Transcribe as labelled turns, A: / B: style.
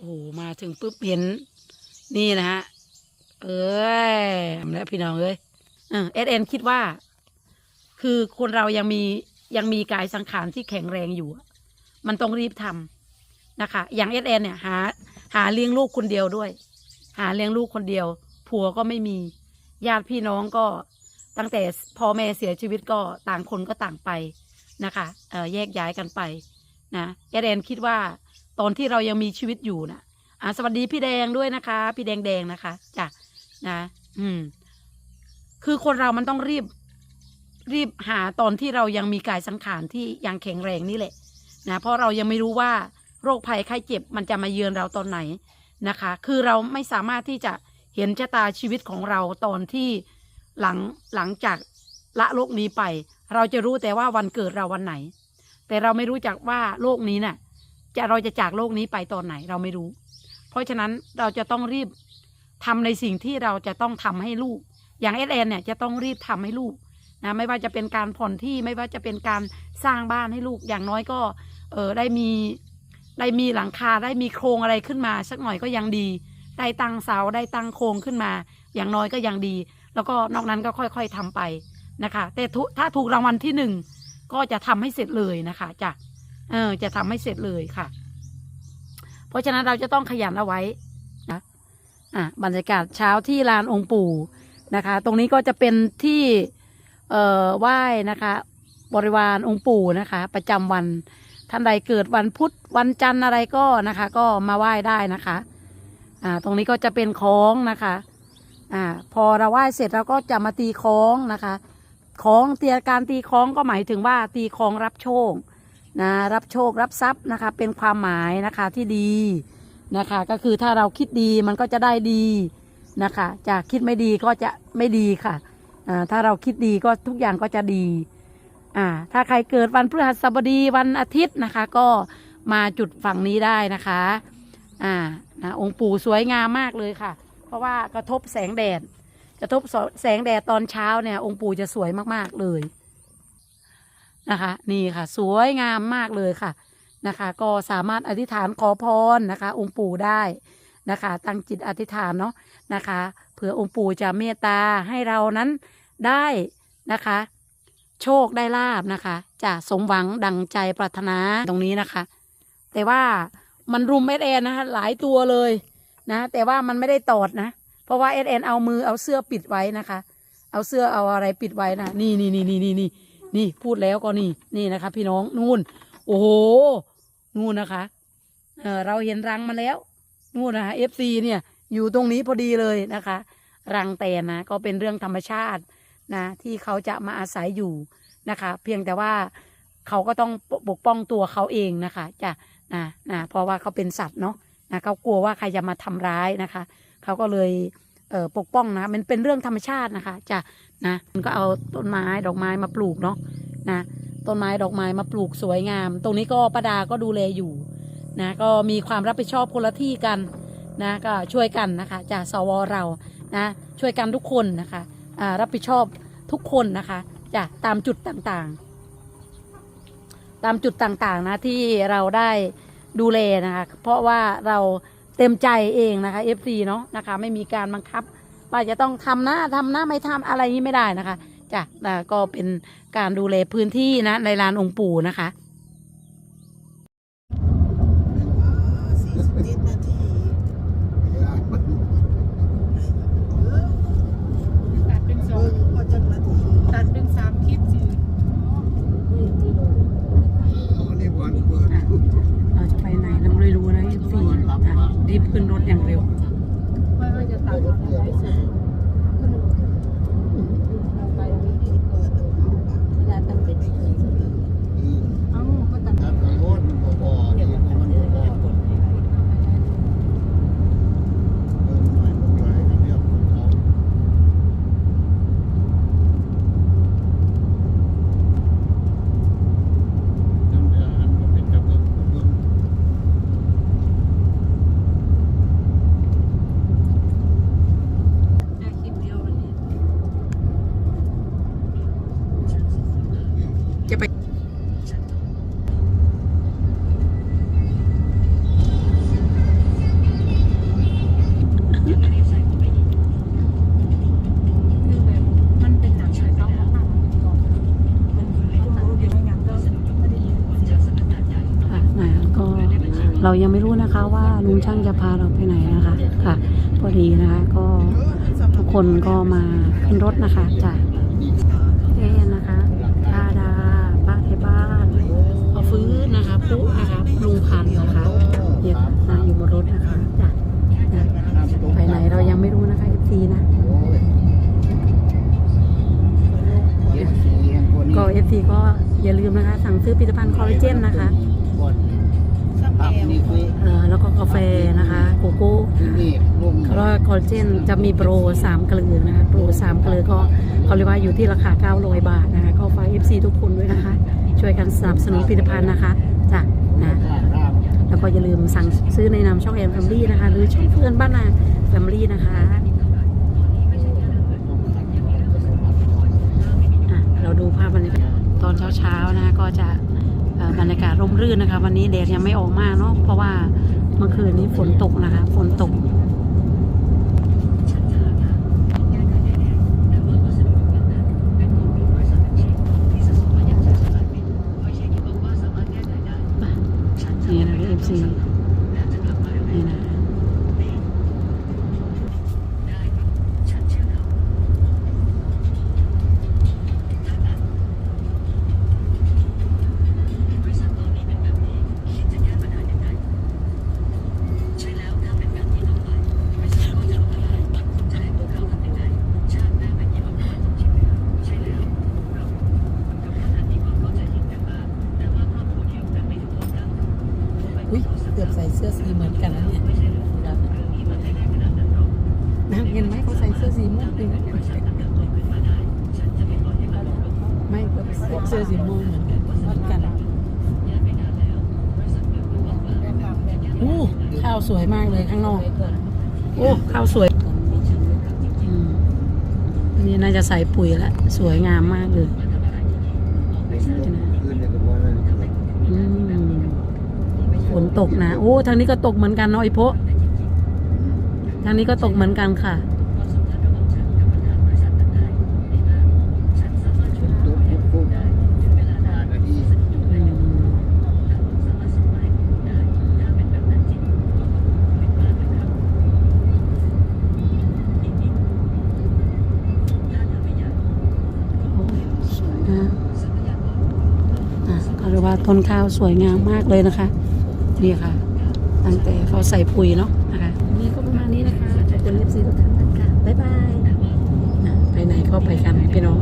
A: โอ้โหมาถึงปุ๊บเห็น นี่นะฮะ เอ้ยแล้วพี่น้องเอ้ยเอสเอ็นคิดว่า คือคนเรายังมียังมีกายสังขารที่แข็งแรงอยู่ มันต้องรีบทำนะคะ อย่างเอสเอ็นเนี่ยหา หาเลี้ยงลูกคนเดียวด้วย หาเลี้ยงลูกคนเดียว ผัวก็ไม่มี ญาติพี่น้องก็ตั้งแต่พ่อแม่เสียชีวิตก็ต่างคนก็ต่างไปนะคะ เออแยกย้ายกันไปนะเอสเอ็นคิดว่า ตอนที่เรายังมีชีวิตอยู่นะอ่าสวัสดีพี่แดงด้วยนะคะ พี่แดงแดงนะคะจ้ะนะ อืม คือคนเรามันต้องรีบ รีบหาตอนที่เรายังมีกายสังขารที่ยังแข็งแรงนี่แหละ นะเพราะเรายังไม่รู้ว่าโรคภัยไข้เจ็บมันจะมาเยือนเราตอนไหนนะคะ คือเราไม่สามารถที่จะเห็นชะตาชีวิตของเราตอนที่หลังหลังจากละโลกนี้ไป เราจะรู้แต่ว่าวันเกิดเราวันไหน แต่เราไม่รู้จักว่าโลกนี้น่ะ จะเราจะจากโลกนี้ไปตอนไหนเราไม่รู้ เพราะฉะนั้นเราจะต้องรีบทำในสิ่งที่เราจะต้องทำให้ลูก อย่างเอสเอ็นเนี่ยจะต้องรีบทำให้ลูกนะไม่ว่าจะเป็นการผ่อนที่ไม่ว่าจะเป็นการสร้างบ้านให้ลูกอย่างน้อยก็เออได้มีได้มีหลังคาได้มีโครงอะไรขึ้นมาสักหน่อยก็ยังดี ได้ตั้งเสาได้ตั้งโครงขึ้นมา อย่างน้อยก็ยังดี แล้วก็นอกนั้นก็ค่อยๆทำไปนะคะ แต่ถ้าถูกรางวัลที่หนึ่งก็จะทำให้เสร็จเลยนะคะจ้ะ เออ จะทำให้เสร็จเลยค่ะ เพราะฉะนั้นเราจะต้องขยันเอาไว้นะอะบรรยากาศเช้าที่ลานองค์ปู่นะคะ ตรงนี้ก็จะเป็นที่เอ่อไหว้นะคะ บริวารองค์ปู่นะคะ ประจำวันท่านใดเกิดวันพุธวันจันทร์อะไรก็นะคะ ก็มาไหว้ได้นะคะ อ่า ตรงนี้ก็จะเป็นคล้องนะคะ อ่า พอเราไหว้เสร็จเราก็จะมาตีคล้องนะคะคล้องเตียการตีคล้องก็หมายถึงว่าตีคล้องรับโชค นะรับโชครับทรัพย์นะคะ เป็นความหมายนะคะที่ดีนะคะ ก็คือถ้าเราคิดดีมันก็จะได้ดีนะคะจากคิดไม่ดีก็จะไม่ดีค่ะอ่าถ้าเราคิดดีก็ทุกอย่างก็จะดีอ่าถ้าใครเกิดวันพฤหัสบดีวันอาทิตย์นะคะ ก็มาจุดฝั่งนี้ได้นะคะอ่านะองค์ปู่สวยงามมากเลยค่ะ เพราะว่ากระทบแสงแดดกระทบแสงแดดตอนเช้าเนี่ยองค์ปู่จะสวยมากๆเลย นะคะ นี่ค่ะ สวยงามมากเลยค่ะนะคะ ก็สามารถอธิษฐานขอพรนะคะ องค์ปู่ได้นะคะ ตั้งจิตอธิษฐานเนาะนะคะเผื่อองค์ปู่จะเมตตาให้เรานั้นได้นะคะ โชคได้ลาบนะคะ จะสมหวังดังใจปรารถนาตรงนี้นะคะ แต่ว่ามันรุมเอสเอ็นนะคะหลายตัวเลยนะ แต่ว่ามันไม่ได้ตอดนะ เพราะว่าเอสเอ็นเอามือเอาเสื้อปิดไว้นะคะ เอาเสื้อเอาอะไรปิดไว้นะ นี่นี่นี่นี่นี่ นี่พูดแล้วก็นี่นี่นะคะ พี่น้องนู่น โอ้โหนู่นนะคะเออเราเห็นรังมาแล้วนู่นนะคะเอฟซีเนี่ย อยู่ตรงนี้พอดีเลยนะคะ รังแตนนะก็เป็นเรื่องธรรมชาตินะที่เขาจะมาอาศัยอยู่นะคะ เพียงแต่ว่าเขาก็ต้องปกป้องตัวเขาเองนะคะจะนะนะเพราะว่าเขาเป็นสัตว์เนาะนะเขากลัวว่าใครจะมาทำร้ายนะคะ เขาก็เลย ปกป้องนะมันเป็นเรื่องธรรมชาตินะคะจะนะมันก็เอาต้นไม้ดอกไม้มาปลูกเนาะนะต้นไม้ดอกไม้มาปลูกสวยงาม ตรงนี้ก็ประดาก็ดูแลอยู่นะก็มีความรับผิดชอบคนละที่กันนะก็ช่วยกันนะคะจากสวเรานะช่วยกันทุกคนนะคะรับผิดชอบทุกคนนะคะจากตามจุดต่างๆ ตามจุดต่างๆนะที่เราได้ดูแลนะคะเพราะว่าเรา เต็มใจเองนะคะ FC เนาะนะคะ ไม่มีการบังคับว่าจะต้องทำนะทำนะไม่ทำอะไรนี้ไม่ได้นะคะจ้ะนะก็เป็นการดูแลพื้นที่นะในลานองค์ปู่นะคะ
B: สี่สิบเจ็ดนาที
C: ตัดเป็นสอง
B: เบิ่งก็จักนาที
C: ตัดเป็นสามคลิปสิ
A: เราจะไปไหนเราไม่รู้นะสี่รีบขึ้นรถอย่างเร็ว
C: ไม่ว่าจะตัดอะไรสุดไปเวลาตั้งเป็นเอ้าก็ตัด
B: เเรา
A: ยังไม่รู้นะคะว่าลุงช่างจะพาเราไปไหนนะคะค่ะ พอดีนะคะก็ทุกคนก็มาขึ้นรถนะคะจากเอ็นนะคะดาดาป้าไทยบ้านเอาฟื้นนะคะปุ๊นะคะลุงพันธุ์นะคะเดี๋ยวนะอยู่บนรถนะคะจ้ะนะไปไหนเรายังไม่รู้นะคะ FC นะก็ FC ก็อย่าลืมนะคะ สั่งซื้อผลิตภัณฑ์คอลลาเจนนะคะ
B: ซ้ำแอล
A: เอ่อแล้วก็กาแฟนะคะโกโก้แล้วก็คอลลาเจนจะมีโปร3เกลือนะคะโปร3เกลือก็เขาเรียกว่าอยู่ที่ราคา 900 บาทนะคะก็ฝาก FC ทุกคนด้วยนะคะ ช่วยกันสนับสนุนผลิตภัณฑ์นะคะจ้ะนะแล้วก็อย่าลืมสั่งซื้อในนามช่องแอมแฟมลี่นะคะ หรือช่องเพื่อนบ้านนาแฟมลี่นะคะอะเราดูภาพบรรยากาศตอนเช้าๆนะคะก็จะเอ่อ บรรยากาศร่มรื่นนะคะ วันนี้แดดยังไม่ออกมากเนาะเพราะว่าเมื่อคืนนี้ฝนตกนะคะ ฝนตกนี่นะเอฟซีนี่นะอุ้ยเกือบใส่เสื้อสีเหมือนกันแล้วเนี่ยนะเห็นไหมเขาใส่เสื้อสีม่วงจริงไม่เกือบเสื้อสีม่วงเหมือนกันเหมือนกันโอ้ข้าวสวยมากเลยข้างนอกโอ้ข้าวสวยอือันนี้น่าจะใส่ปุ๋ยแล้วสวยงามมากเลยอืม ฝนตกนะ โอ้ ทางนี้ก็ตกเหมือนกันเนาะไอโพทางนี้ก็ตกเหมือนกันค่ะสวยนะอะก็เรียกว่าต้นข้าวสวยงามมากเลยนะคะ นี่ค่ะ ตั้งแต่เขาใส่ปุ๋ยเนาะนะคะนี่ก็ประมาณนี้นะคะขอบคุณเอฟซีทุกท่านค่ะ บ๊ายบายไปไหนก็ไปกันพี่น้อง